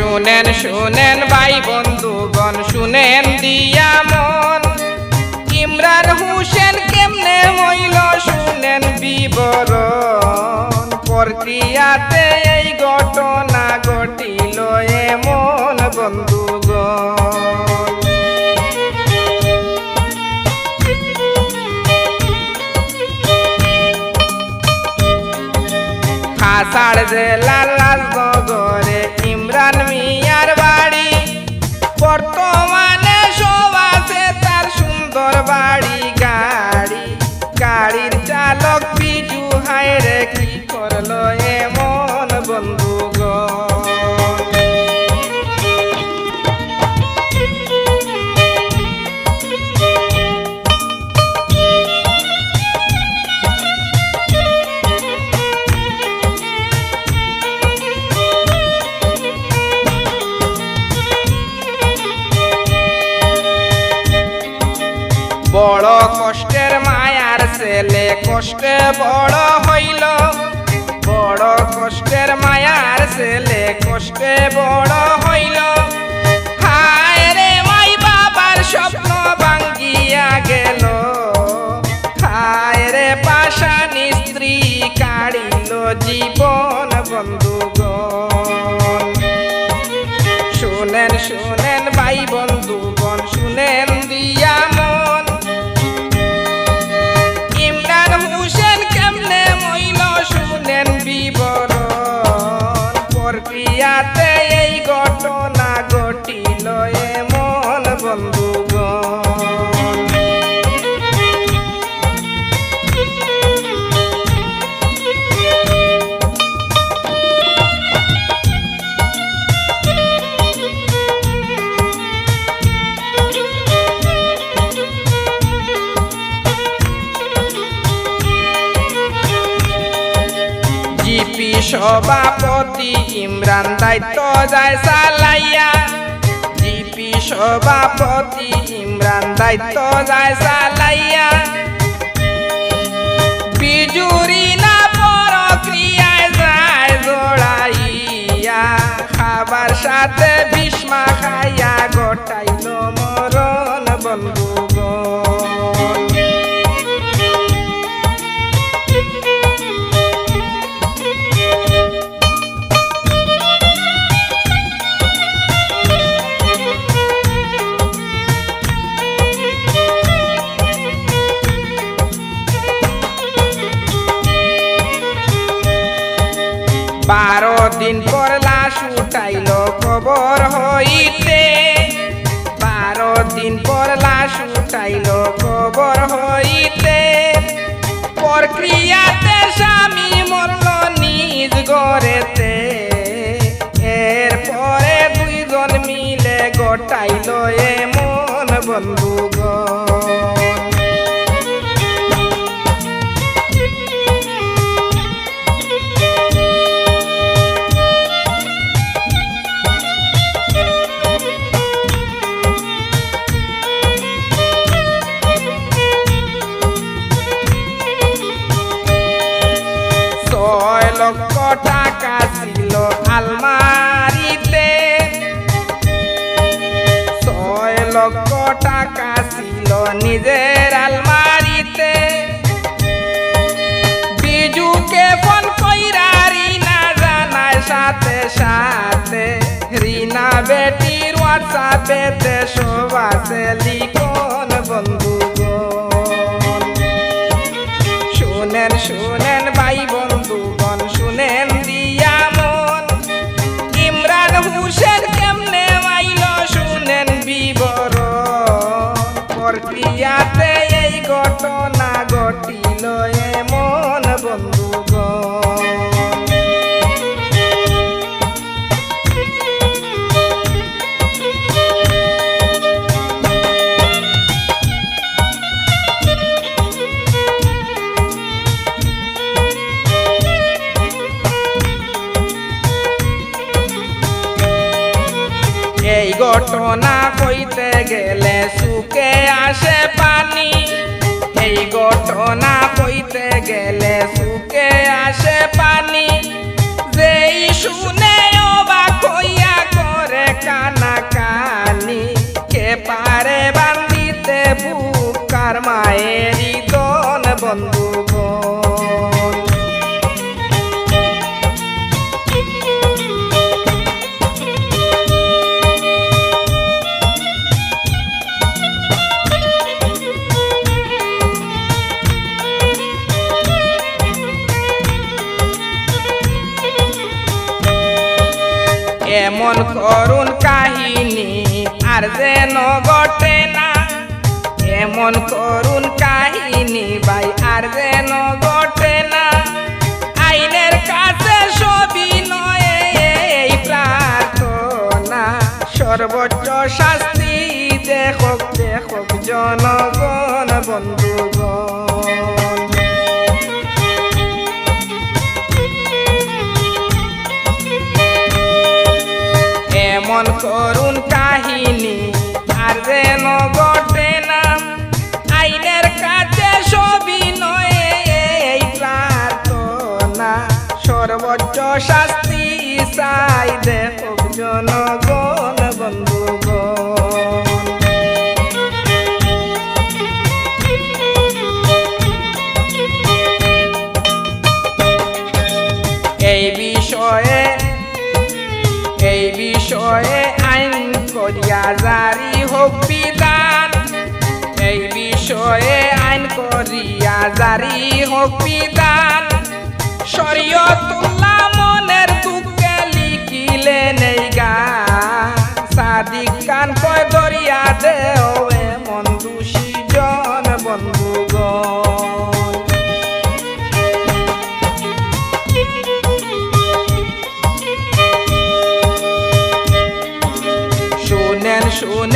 শুনেন শুনেন ভাই বন্ধুগণ, শুনেন দিয়া মন। ইমরান হুসেন কেমনে হইল, শুনেন বিবরণ। প্রক্রিয়াতে এই ঘটনা ঘটিল এমন বন্ধুগণ। খাসাড় জেলার রাজনগরে কষ্টে বড় হইল, বড় কষ্টের মায়ার ছেলে কষ্টে বড় হইল। হায় রে ওই বাবার স্বপ্ন ভাঙ্গিয়া গেল, হায় রে পাশানি স্ত্রী কাড়িল জীবন সভাপতি ইমরান দায়িত্ব যায় সালাইয়া। জিপি সভাপতি ইমরান দায়িত্ব যায় সালাইয়া। বিজুরি না প্রক্রিয়ায় যায় জোড়াইয়া। খাবার সাথে ভীষ্মা খাইয়া কবর হইতে। বারো দিন পর লাশ উঠাইল কবর হইতে। প্রক্রিয়াতে স্বামী মরল নিজ গড়েতে এরপরে দুইজন মিলে গটাইল এমন বন্ধুগণ টাকা ছিল আলমারিতে। ছয় লক্ষ টাকা ছিল নিজের আলমারিতে। বিজুকে ফোন কইরা রিনা জানায় সাথে সাথে। রিনা বেটির হোয়াটসঅ্যাপেতে সব আছে, লিখন বন্ধুগণ শুনেন শুনেন ভাই বন্ধুগণ প্রক্রিয়াতে এই ঘটনা ঘটিল এমন বন্ধুগণ এই ঘটনা কইতে গেলে সুকে আসে জানি, এই ঘটনা বইতে গেলে সুখে আসে পানি। যেই শুনে অবাক হইয়া করে কানা কানি কে পারে বান্দিতে বুকার মায়েরই দন বন্ধু এমন করুণ কাহিনী, আর যেন ঘটে না। এমন করুণ কাহিনী ভাই, আর যেন ঘটে না। আইনের কাছে সবই নয় এই প্রার্থনা। সর্বোচ্চ শাস্তি দেখক দেখক জনগণ, বন্ধুগণ। এমন করুন কাহিনী। আর যেন ঘটে না, আইনের কাছে সবই নয় সর্বোচ্চ শাস্তি চাই দেখক জনগণ। বিষয়ে আইন করিয়া জারি হোক বিধান। এই বিষয়ে আইন করিয়া জারি হোক বিধান। শরীয়তুল্লাহ শুনেন